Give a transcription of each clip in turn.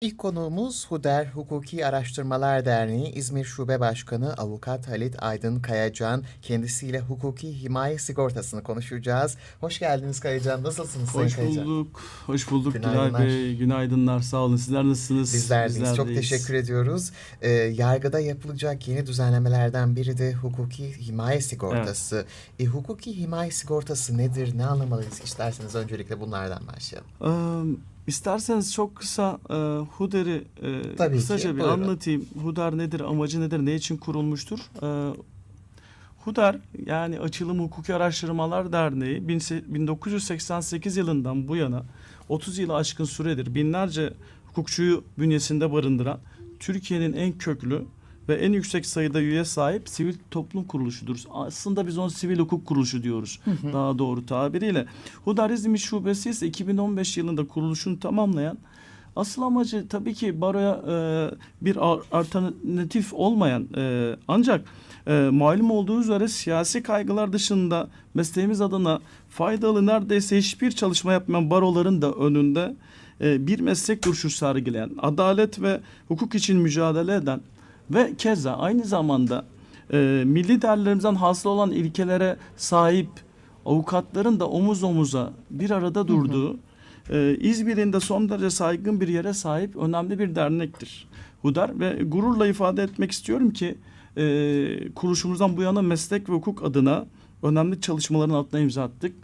İlk konuğumuz HUDER Hukuki Araştırmalar Derneği İzmir Şube Başkanı Avukat Halit Aydın Kayacan. Kendisiyle hukuki himaye sigortasını konuşacağız. Hoş geldiniz Kayacan. Nasılsınız Sayın Hoş Kayacan? bulduk. Hoş bulduk Günaydınlar. Bey. Günaydınlar. Sağ olun. Sizler nasılsınız? Bizler deyiz. Çok teşekkür ediyoruz. Ee, yargıda yapılacak yeni düzenlemelerden biri de hukuki himaye sigortası. E, hukuki himaye sigortası nedir? Ne anlamalıyız? İsterseniz öncelikle bunlardan başlayalım. Ee, isterseniz çok kısa e, HUDER'i e, Tabii ki, kısaca bir buyurun. anlatayım. HUDER nedir, amacı nedir, ne için kurulmuştur? Ee, HUDER yani Açılım Hukuki Araştırmalar Derneği bin- 1988 yılından bu yana 30 yılı aşkın süredir binlerce hukukçuyu bünyesinde barındıran Türkiye'nin en köklü ve en yüksek sayıda üye sahip sivil toplum kuruluşudur. Aslında biz onu sivil hukuk kuruluşu diyoruz daha doğru tabiriyle. Hudar İzmir Şubesi ise 2015 yılında kuruluşunu tamamlayan Asıl amacı tabii ki baroya e, bir alternatif olmayan e, ancak e, malum olduğu üzere siyasi kaygılar dışında mesleğimiz adına faydalı neredeyse hiçbir çalışma yapmayan baroların da önünde e, bir meslek duruşu sergileyen, adalet ve hukuk için mücadele eden ve keza aynı zamanda e, milli değerlerimizden hasıl olan ilkelere sahip avukatların da omuz omuza bir arada durduğu e, İzmir'in de son derece saygın bir yere sahip önemli bir dernektir. Hudar ve gururla ifade etmek istiyorum ki e, kuruluşumuzdan bu yana meslek ve hukuk adına önemli çalışmaların altına imza attık.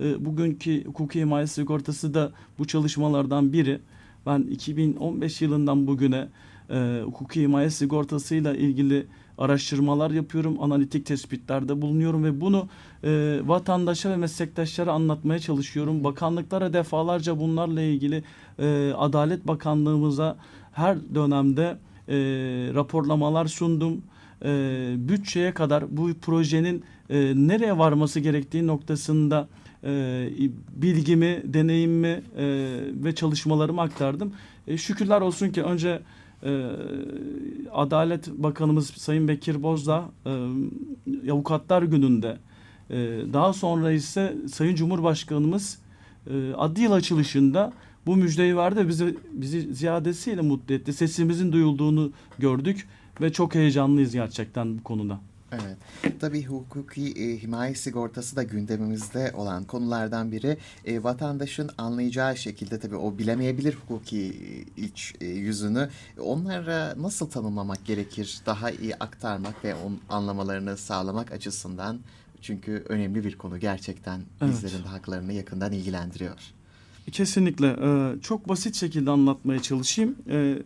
E, bugünkü hukuki himaye sigortası da bu çalışmalardan biri. Ben 2015 yılından bugüne e, hukuki himaye sigortasıyla ilgili araştırmalar yapıyorum, analitik tespitlerde bulunuyorum ve bunu e, vatandaşa ve meslektaşlara anlatmaya çalışıyorum. Bakanlıklara defalarca bunlarla ilgili e, Adalet Bakanlığımıza her dönemde e, raporlamalar sundum. E, bütçeye kadar bu projenin e, nereye varması gerektiği noktasında e, bilgimi, deneyimimi e, ve çalışmalarımı aktardım. E, şükürler olsun ki önce e, Adalet Bakanımız Sayın Bekir Bozdağ e, Avukatlar Günü'nde e, daha sonra ise Sayın Cumhurbaşkanımız e, adli yıl açılışında bu müjdeyi verdi ve bizi, bizi ziyadesiyle mutlu etti. Sesimizin duyulduğunu gördük ve çok heyecanlıyız gerçekten bu konuda. Evet. Tabii hukuki e, himaye sigortası da gündemimizde olan konulardan biri. E, vatandaşın anlayacağı şekilde tabii o bilemeyebilir hukuki e, iç e, yüzünü. Onlara nasıl tanımlamak gerekir? Daha iyi aktarmak ve onun anlamalarını sağlamak açısından. Çünkü önemli bir konu gerçekten Evet. bizlerin de haklarını yakından ilgilendiriyor. Kesinlikle. Ee, çok basit şekilde anlatmaya çalışayım. Ee,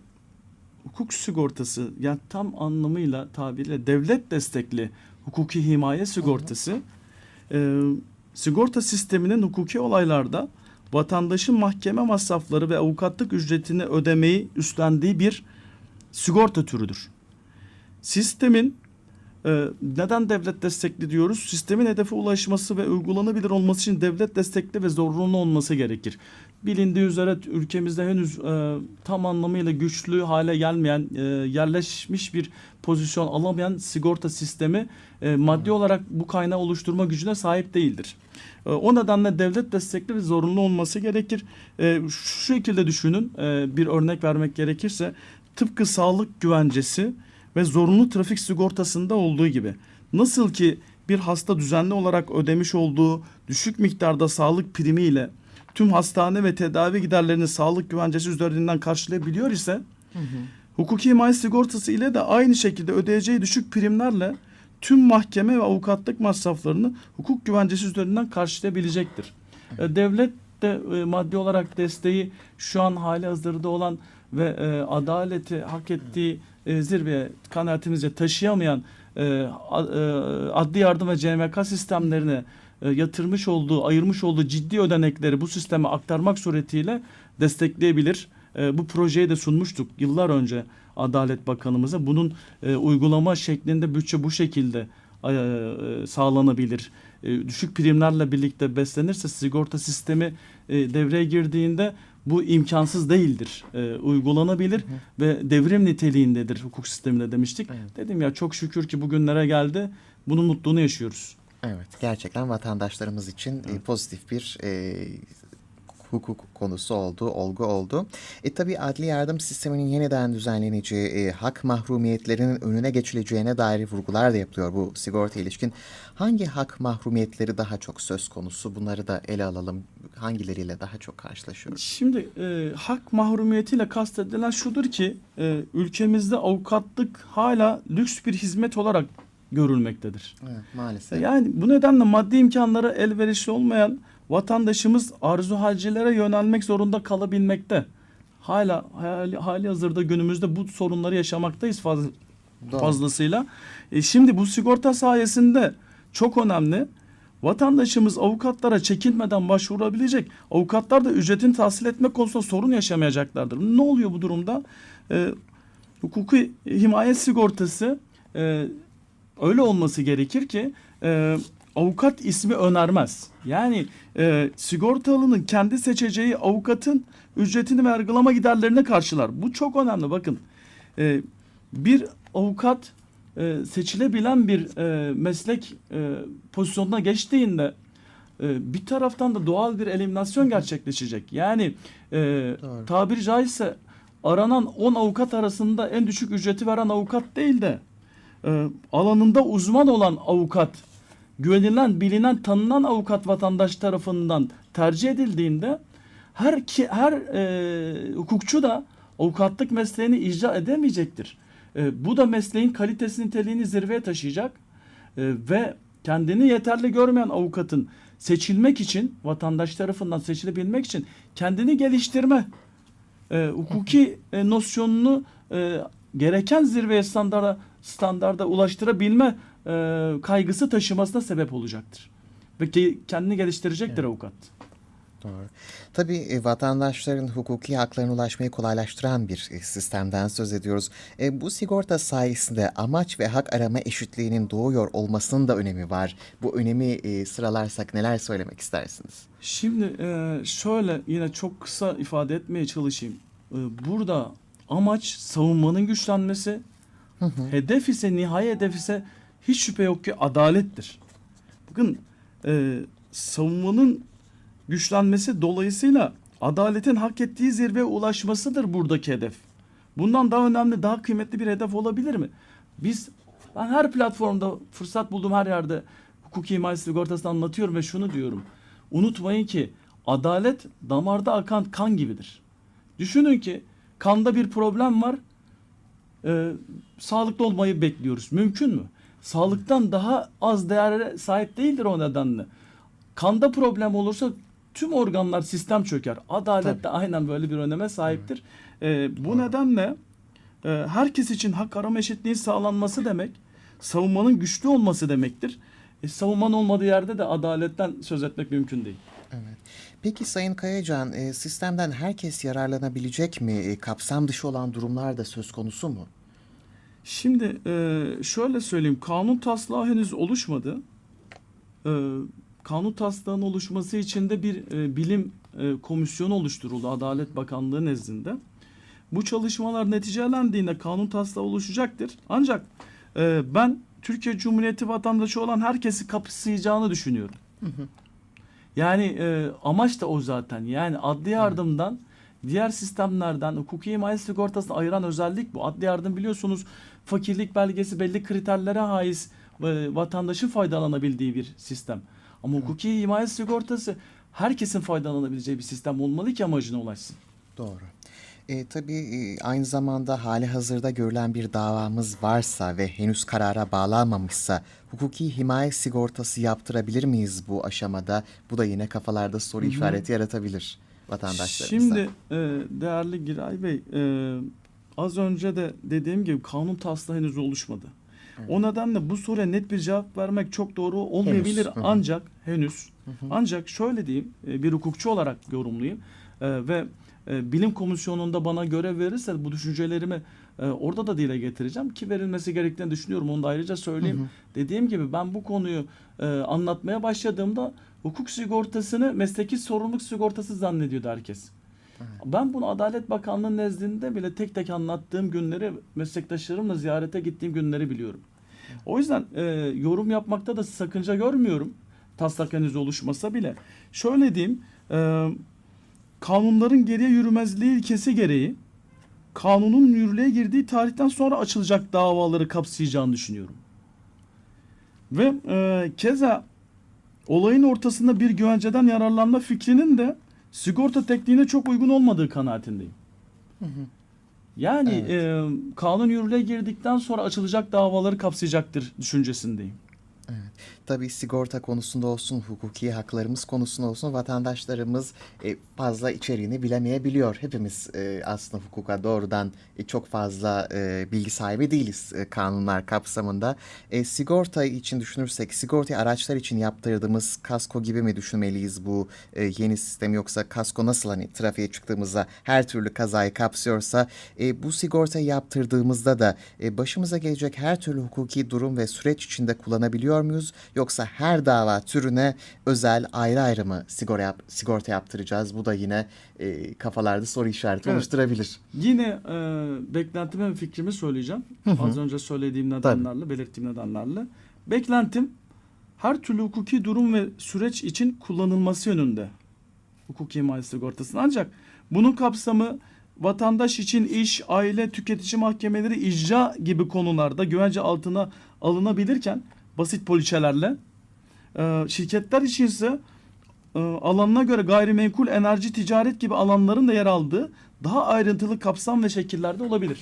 hukuk sigortası yani tam anlamıyla tabiriyle devlet destekli hukuki himaye sigortası e, sigorta sisteminin hukuki olaylarda vatandaşın mahkeme masrafları ve avukatlık ücretini ödemeyi üstlendiği bir sigorta türüdür. Sistemin neden devlet destekli diyoruz? Sistemin hedefe ulaşması ve uygulanabilir olması için devlet destekli ve zorunlu olması gerekir. Bilindiği üzere ülkemizde henüz e, tam anlamıyla güçlü hale gelmeyen, e, yerleşmiş bir pozisyon alamayan sigorta sistemi e, maddi olarak bu kaynağı oluşturma gücüne sahip değildir. E, o nedenle devlet destekli ve zorunlu olması gerekir. E, şu şekilde düşünün, e, bir örnek vermek gerekirse tıpkı sağlık güvencesi ve zorunlu trafik sigortasında olduğu gibi nasıl ki bir hasta düzenli olarak ödemiş olduğu düşük miktarda sağlık primiyle tüm hastane ve tedavi giderlerini sağlık güvencesi üzerinden karşılayabiliyor ise hukuki himaye sigortası ile de aynı şekilde ödeyeceği düşük primlerle tüm mahkeme ve avukatlık masraflarını hukuk güvencesi üzerinden karşılayabilecektir. E, Devlet de e, maddi olarak desteği şu an hali hazırda olan ve e, adaleti hak ettiği e, zirveye kanaatimizce taşıyamayan e, e, adli yardım ve CMK sistemlerine e, yatırmış olduğu, ayırmış olduğu ciddi ödenekleri bu sisteme aktarmak suretiyle destekleyebilir. E, bu projeyi de sunmuştuk yıllar önce Adalet Bakanımıza. Bunun e, uygulama şeklinde bütçe bu şekilde e, sağlanabilir. E, düşük primlerle birlikte beslenirse sigorta sistemi e, devreye girdiğinde bu imkansız değildir. E, uygulanabilir ve devrim niteliğindedir hukuk sisteminde demiştik. Evet. Dedim ya çok şükür ki bugünlere geldi. Bunun mutluluğunu yaşıyoruz. Evet, gerçekten vatandaşlarımız için e, pozitif bir e, hukuk konusu oldu, olgu oldu. E tabii adli yardım sisteminin yeniden düzenleneceği, e, hak mahrumiyetlerinin önüne geçileceğine dair vurgular da yapılıyor bu sigorta ilişkin. Hangi hak mahrumiyetleri daha çok söz konusu? Bunları da ele alalım. Hangileriyle daha çok karşılaşıyoruz? Şimdi e, hak mahrumiyetiyle kastedilen şudur ki e, ülkemizde avukatlık hala lüks bir hizmet olarak görülmektedir. Evet, maalesef. Yani bu nedenle maddi imkanları elverişli olmayan vatandaşımız arzu halcilere yönelmek zorunda kalabilmekte. Hala hali, hali hazırda günümüzde bu sorunları yaşamaktayız faz, Doğru. fazlasıyla. E, şimdi bu sigorta sayesinde çok önemli. Vatandaşımız avukatlara çekinmeden başvurabilecek. Avukatlar da ücretini tahsil etme konusunda sorun yaşamayacaklardır. Ne oluyor bu durumda? E, hukuki himayet sigortası e, öyle olması gerekir ki e, avukat ismi önermez. Yani e, sigortalının kendi seçeceği avukatın ücretini ve yargılama giderlerini karşılar. Bu çok önemli bakın. E, bir avukat e, seçilebilen bir e, meslek e, pozisyonuna geçtiğinde e, bir taraftan da doğal bir eliminasyon gerçekleşecek. Yani e, tabiri caizse aranan 10 avukat arasında en düşük ücreti veren avukat değil de e, alanında uzman olan avukat, güvenilen, bilinen, tanınan avukat vatandaş tarafından tercih edildiğinde her ki her e, hukukçu da avukatlık mesleğini icra edemeyecektir. E, bu da mesleğin kalitesi niteliğini zirveye taşıyacak E, ve kendini yeterli görmeyen avukatın seçilmek için vatandaş tarafından seçilebilmek için kendini geliştirme e, hukuki e, nosyonunu e, gereken zirveye standarda standarda ulaştırabilme e, kaygısı taşımasına sebep olacaktır. Ve ki kendini geliştirecektir avukat. Doğru. Tabii e, vatandaşların hukuki haklarına ulaşmayı kolaylaştıran bir e, sistemden söz ediyoruz. E, bu sigorta sayesinde amaç ve hak arama eşitliğinin doğuyor olmasının da önemi var. Bu önemi e, sıralarsak neler söylemek istersiniz? Şimdi e, şöyle yine çok kısa ifade etmeye çalışayım. E, burada amaç savunmanın güçlenmesi, hedef ise nihai hedef ise hiç şüphe yok ki adalettir. Bakın e, savunmanın güçlenmesi dolayısıyla adaletin hak ettiği zirveye ulaşmasıdır buradaki hedef. Bundan daha önemli, daha kıymetli bir hedef olabilir mi? Biz ben her platformda fırsat bulduğum her yerde hukuki himaye sigortasını anlatıyorum ve şunu diyorum. Unutmayın ki adalet damarda akan kan gibidir. Düşünün ki kanda bir problem var. Ee, sağlıklı olmayı bekliyoruz. Mümkün mü? Sağlıktan daha az değere sahip değildir o nedenle. Kanda problem olursa tüm organlar sistem çöker. Adalet Tabii. de aynen böyle bir öneme sahiptir. Ee, bu nedenle e, herkes için hak arama eşitliği sağlanması demek savunmanın güçlü olması demektir. E, savunmanın olmadığı yerde de adaletten söz etmek mümkün değil. Evet. Peki Sayın Kayacan, e, sistemden herkes yararlanabilecek mi? E, kapsam dışı olan durumlar da söz konusu mu? Şimdi e, şöyle söyleyeyim. Kanun taslağı henüz oluşmadı. E, kanun taslağının oluşması için de bir e, bilim e, komisyonu oluşturuldu Adalet Bakanlığı nezdinde. Bu çalışmalar neticelendiğinde kanun taslağı oluşacaktır. Ancak e, ben Türkiye Cumhuriyeti vatandaşı olan herkesi kapsayacağını düşünüyorum. Yani e, amaç da o zaten. Yani adli yardımdan diğer sistemlerden hukuki himaye sigortasını ayıran özellik bu. Adli yardım biliyorsunuz fakirlik belgesi belli kriterlere haiz e, vatandaşın faydalanabildiği bir sistem. Ama hukuki himaye sigortası herkesin faydalanabileceği bir sistem olmalı ki amacına ulaşsın. Doğru. E, tabii e, aynı zamanda hali hazırda görülen bir davamız varsa ve henüz karara bağlanmamışsa hukuki himaye sigortası yaptırabilir miyiz bu aşamada? Bu da yine kafalarda soru Hı hı. işareti yaratabilir vatandaşlarımıza. Şimdi e, değerli Giray Bey e, az önce de dediğim gibi kanun taslağı henüz oluşmadı. O nedenle bu soruya net bir cevap vermek çok doğru olmayabilir Henüz, ancak henüz ancak şöyle diyeyim e, bir hukukçu olarak yorumlayayım E, ve e, bilim komisyonunda bana görev verirse bu düşüncelerimi e, orada da dile getireceğim ki verilmesi gerektiğini düşünüyorum onu da ayrıca söyleyeyim. Dediğim gibi ben bu konuyu e, anlatmaya başladığımda hukuk sigortasını mesleki sorumluluk sigortası zannediyordu herkes. Ben bunu Adalet Bakanlığı nezdinde bile tek tek anlattığım günleri meslektaşlarımla ziyarete gittiğim günleri biliyorum. O yüzden e, yorum yapmakta da sakınca görmüyorum. Taslak henüz oluşmasa bile. Şöyle diyeyim. e, kanunların geriye yürümezliği ilkesi gereği kanunun yürürlüğe girdiği tarihten sonra açılacak davaları kapsayacağını düşünüyorum. Ve e, keza olayın ortasında bir güvenceden yararlanma fikrinin de sigorta tekniğine çok uygun olmadığı kanaatindeyim. Yani Evet. e, kanun yürürlüğe girdikten sonra açılacak davaları kapsayacaktır düşüncesindeyim. Tabii sigorta konusunda olsun, hukuki haklarımız konusunda olsun vatandaşlarımız e, fazla içeriğini bilemeyebiliyor. Hepimiz e, aslında hukuka doğrudan e, çok fazla e, bilgi sahibi değiliz e, kanunlar kapsamında. E, sigorta için düşünürsek, sigorta araçlar için yaptırdığımız kasko gibi mi düşünmeliyiz bu e, yeni sistem yoksa kasko nasıl hani trafiğe çıktığımızda her türlü kazayı kapsıyorsa e, bu sigortayı yaptırdığımızda da e, başımıza gelecek her türlü hukuki durum ve süreç içinde kullanabiliyor muyuz? Yoksa her dava türüne özel ayrı ayrı mı sigorta, yap- sigorta yaptıracağız? Bu da yine e, kafalarda soru işareti Evet. oluşturabilir. Yine e, beklentimi ve fikrimi söyleyeceğim. Az önce söylediğim nedenlerle, belirttiğim nedenlerle. Beklentim her türlü hukuki durum ve süreç için kullanılması yönünde. Hukuki himaye sigortasının. Ancak bunun kapsamı vatandaş için iş, aile, tüketici mahkemeleri, icra gibi konularda güvence altına alınabilirken basit poliçelerle. E, şirketler için ise e, alanına göre gayrimenkul, enerji, ticaret gibi alanların da yer aldığı daha ayrıntılı kapsam ve şekillerde olabilir.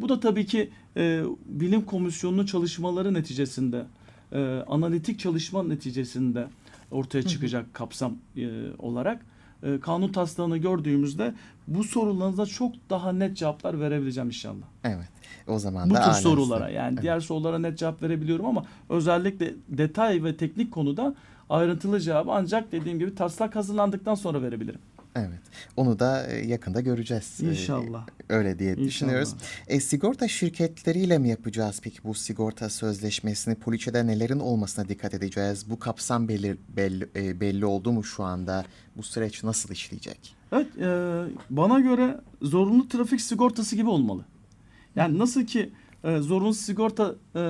Bu da tabii ki e, bilim komisyonunun çalışmaları neticesinde, e, analitik çalışma neticesinde ortaya çıkacak kapsam e, olarak e, kanun taslağını gördüğümüzde bu sorularınıza çok daha net cevaplar verebileceğim inşallah. Evet. O zaman Bu da tür ailesi. sorulara yani diğer sorulara net cevap verebiliyorum ama özellikle detay ve teknik konuda ayrıntılı cevabı ancak dediğim gibi taslak hazırlandıktan sonra verebilirim. Evet. Onu da e, yakında göreceğiz. E, İnşallah. Öyle diye İnşallah. düşünüyoruz. E, sigorta şirketleriyle mi yapacağız peki bu sigorta sözleşmesini? Poliçede nelerin olmasına dikkat edeceğiz? Bu kapsam belli, belli, e, belli oldu mu şu anda? Bu süreç nasıl işleyecek? Evet, e, bana göre zorunlu trafik sigortası gibi olmalı. Yani nasıl ki e, zorunlu sigorta e,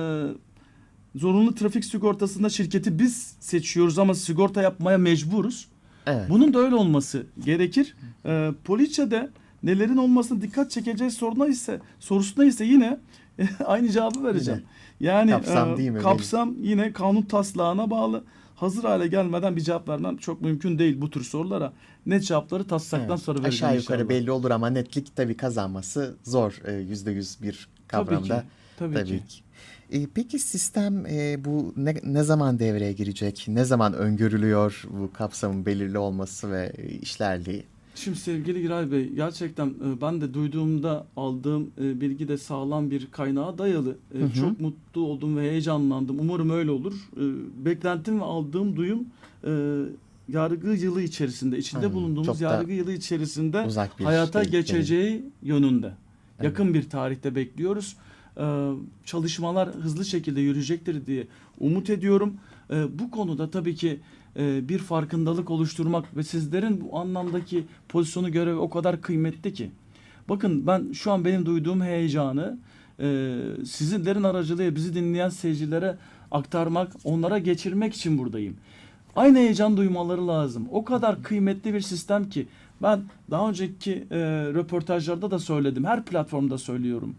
zorunlu trafik sigortasında şirketi biz seçiyoruz ama sigorta yapmaya mecburuz. Evet. Bunun da öyle olması gerekir. E, poliçede nelerin olmasına dikkat çekeceği soruna ise sorusuna ise yine aynı cevabı vereceğim. Yani Kapsam e, değil mi? Kapsam yine kanun taslağına bağlı. Hazır hale gelmeden bir cevap vermem çok mümkün değil bu tür sorulara. Net cevapları taslaktan Evet. sonra vereceğim Aşağı yukarı inşallah. belli olur ama netlik tabii kazanması zor. e, Yüzde yüz bir Tabii kavramda. ki. Tabii, Tabii ki. ki. E, peki sistem e, bu ne, ne zaman devreye girecek? Ne zaman öngörülüyor bu kapsamın belirli olması ve e, işlerliği? Şimdi sevgili Giray Bey gerçekten e, ben de duyduğumda aldığım e, bilgi de sağlam bir kaynağa dayalı. Hı hı. Çok mutlu oldum ve heyecanlandım. Umarım öyle olur. Beklentim ve aldığım duyum yargı yılı içerisinde, içinde çok bulunduğumuz yargı yılı içerisinde hayata şey değil. geçeceği yönünde. Evet. Yakın bir tarihte bekliyoruz. Ee, çalışmalar hızlı şekilde yürüyecektir diye umut ediyorum. Ee, bu konuda tabii ki e, bir farkındalık oluşturmak ve sizlerin bu anlamdaki pozisyonu görevi o kadar kıymetli ki. Bakın ben şu an benim duyduğum heyecanı e, sizlerin aracılığıyla bizi dinleyen seyircilere aktarmak, onlara geçirmek için buradayım. Aynı heyecan duymaları lazım. O kadar kıymetli bir sistem ki ben daha önceki e, röportajlarda da söyledim. Her platformda söylüyorum.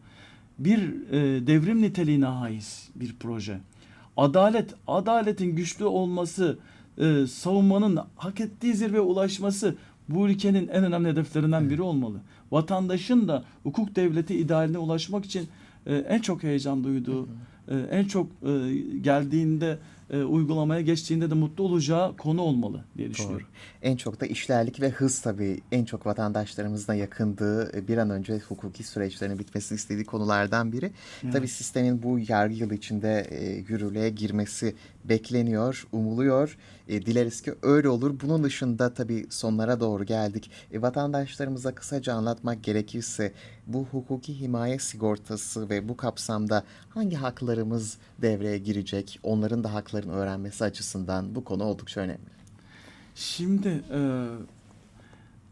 Bir e, devrim niteliğine haiz bir proje. Adalet, adaletin güçlü olması, e, savunmanın hak ettiği zirveye ulaşması bu ülkenin en önemli hedeflerinden biri olmalı. Vatandaşın da hukuk devleti idealine ulaşmak için e, en çok heyecan duyduğu, e, en çok e, geldiğinde e, uygulamaya geçtiğinde de mutlu olacağı konu olmalı diye düşünüyorum. En çok da işlerlik ve hız tabii en çok vatandaşlarımızla yakındığı e, bir an önce hukuki süreçlerin bitmesini istediği konulardan biri. Evet. Tabii sistemin bu yargı yılı içinde e, yürürlüğe girmesi bekleniyor, umuluyor. E, dileriz ki öyle olur. Bunun dışında tabii sonlara doğru geldik. E, vatandaşlarımıza kısaca anlatmak gerekirse bu hukuki himaye sigortası ve bu kapsamda hangi haklarımız devreye girecek? Onların da haklarını öğrenmesi açısından bu konu oldukça önemli. Şimdi e,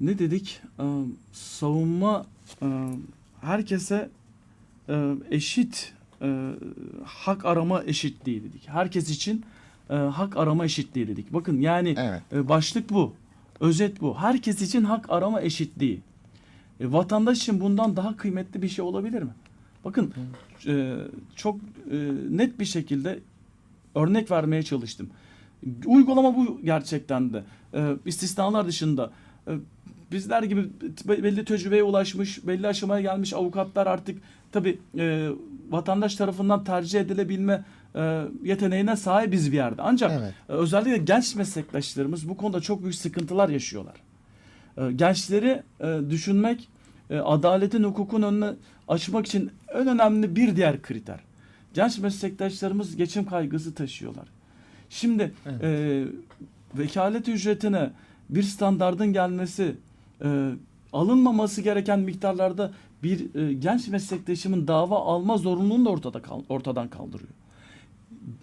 ne dedik? E, savunma e, herkese e, eşit e, hak arama eşitliği dedik. Herkes için e, hak arama eşitliği dedik. Bakın yani Evet. e, başlık bu. Özet bu. Herkes için hak arama eşitliği. E, vatandaş için bundan daha kıymetli bir şey olabilir mi? Bakın e, çok e, net bir şekilde örnek vermeye çalıştım. Uygulama bu gerçekten de. E, istisnalar dışında e, bizler gibi be- belli tecrübeye ulaşmış, belli aşamaya gelmiş avukatlar artık tabi vatandaş tarafından tercih edilebilme e, yeteneğine sahibiz bir yerde. Ancak Evet. e, özellikle genç meslektaşlarımız bu konuda çok büyük sıkıntılar yaşıyorlar. E, gençleri e, düşünmek, e, adaletin, hukukun önüne açmak için en önemli bir diğer kriter. Genç meslektaşlarımız geçim kaygısı taşıyorlar. Şimdi Evet. e, vekalet ücretine bir standardın gelmesi, e, alınmaması gereken miktarlarda bir e, genç meslektaşımın dava alma zorunluluğunu da ortada kal- ortadan kaldırıyor.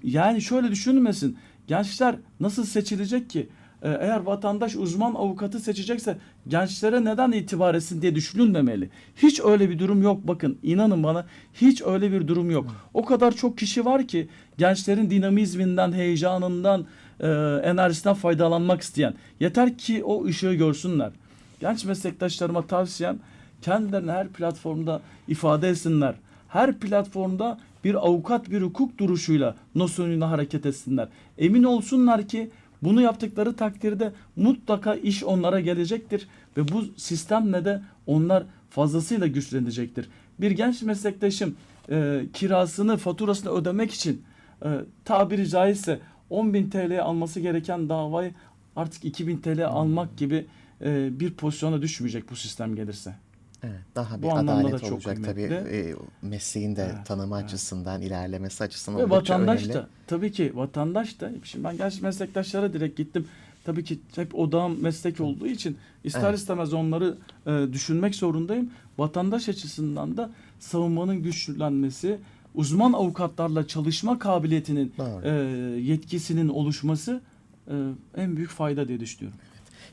Yani şöyle düşünülmesin. Gençler nasıl seçilecek ki? Ee, Eğer vatandaş uzman avukatı seçecekse gençlere neden itibar etsin diye düşünülmemeli. Hiç öyle bir durum yok. Bakın inanın bana hiç öyle bir durum yok. O kadar çok kişi var ki gençlerin dinamizminden, heyecanından, e, enerjisinden faydalanmak isteyen. Yeter ki o ışığı görsünler. Genç meslektaşlarıma tavsiyem kendilerini her platformda ifade etsinler. Her platformda bir avukat bir hukuk duruşuyla nosyonuyla hareket etsinler. Emin olsunlar ki bunu yaptıkları takdirde mutlaka iş onlara gelecektir ve bu sistemle de onlar fazlasıyla güçlenecektir. Bir genç meslektaşım e, kirasını, faturasını ödemek için e, tabiri caizse 10.000 TL alması gereken davayı artık 2000 TL almak gibi e, bir pozisyona düşmeyecek bu sistem gelirse. Evet, daha bir Bu adalet da çok olacak tabii. kıymetli. E, mesleğin de Evet, tanımı evet. açısından, ilerlemesi açısından Ve vatandaş önemli. da tabii ki vatandaş da şimdi ben genç meslektaşlara direkt gittim. Tabii ki hep odağım meslek olduğu için ister Evet. istemez onları e, düşünmek zorundayım. Vatandaş açısından da savunmanın güçlenmesi, uzman avukatlarla çalışma kabiliyetinin Doğru. e, yetkisinin oluşması e, en büyük fayda diye düşünüyorum.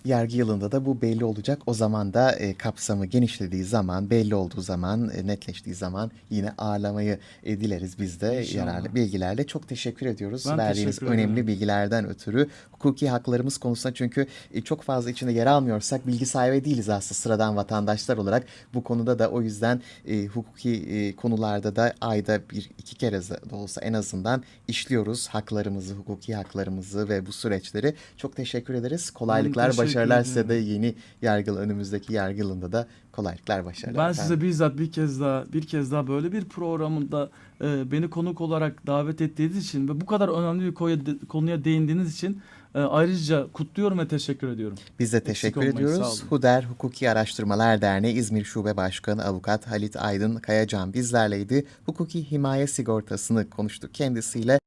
Yargı yılında da bu belli olacak. O zaman da e, kapsamı genişlediği zaman, belli olduğu zaman, e, netleştiği zaman yine ağırlamayı e, dileriz biz de İnşallah. yararlı bilgilerle. Çok teşekkür ediyoruz Ben verdiğiniz teşekkür önemli bilgilerden ötürü. Hukuki haklarımız konusunda çünkü e, çok fazla içinde yer almıyorsak bilgi sahibi değiliz aslında sıradan vatandaşlar olarak. Bu konuda da o yüzden e, hukuki e, konularda da ayda bir iki kere de olsa en azından işliyoruz haklarımızı, hukuki haklarımızı ve bu süreçleri. Çok teşekkür ederiz. Kolaylıklar, teşekkür başarılar size de yeni yargı önümüzdeki yargı yılında da kolaylıklar, başarılar. Ben efendim. size bizzat bir kez daha bir kez daha böyle bir programında e, beni konuk olarak davet ettiğiniz için ve bu kadar önemli bir konuya, konuya değindiğiniz için e, ayrıca kutluyorum ve teşekkür ediyorum. Biz de Eksik teşekkür olmayın, ediyoruz. Huder Hukuki Araştırmalar Derneği İzmir Şube Başkanı Avukat Halit Aydın Kayacan bizlerleydi. Hukuki himaye sigortasını konuştuk kendisiyle.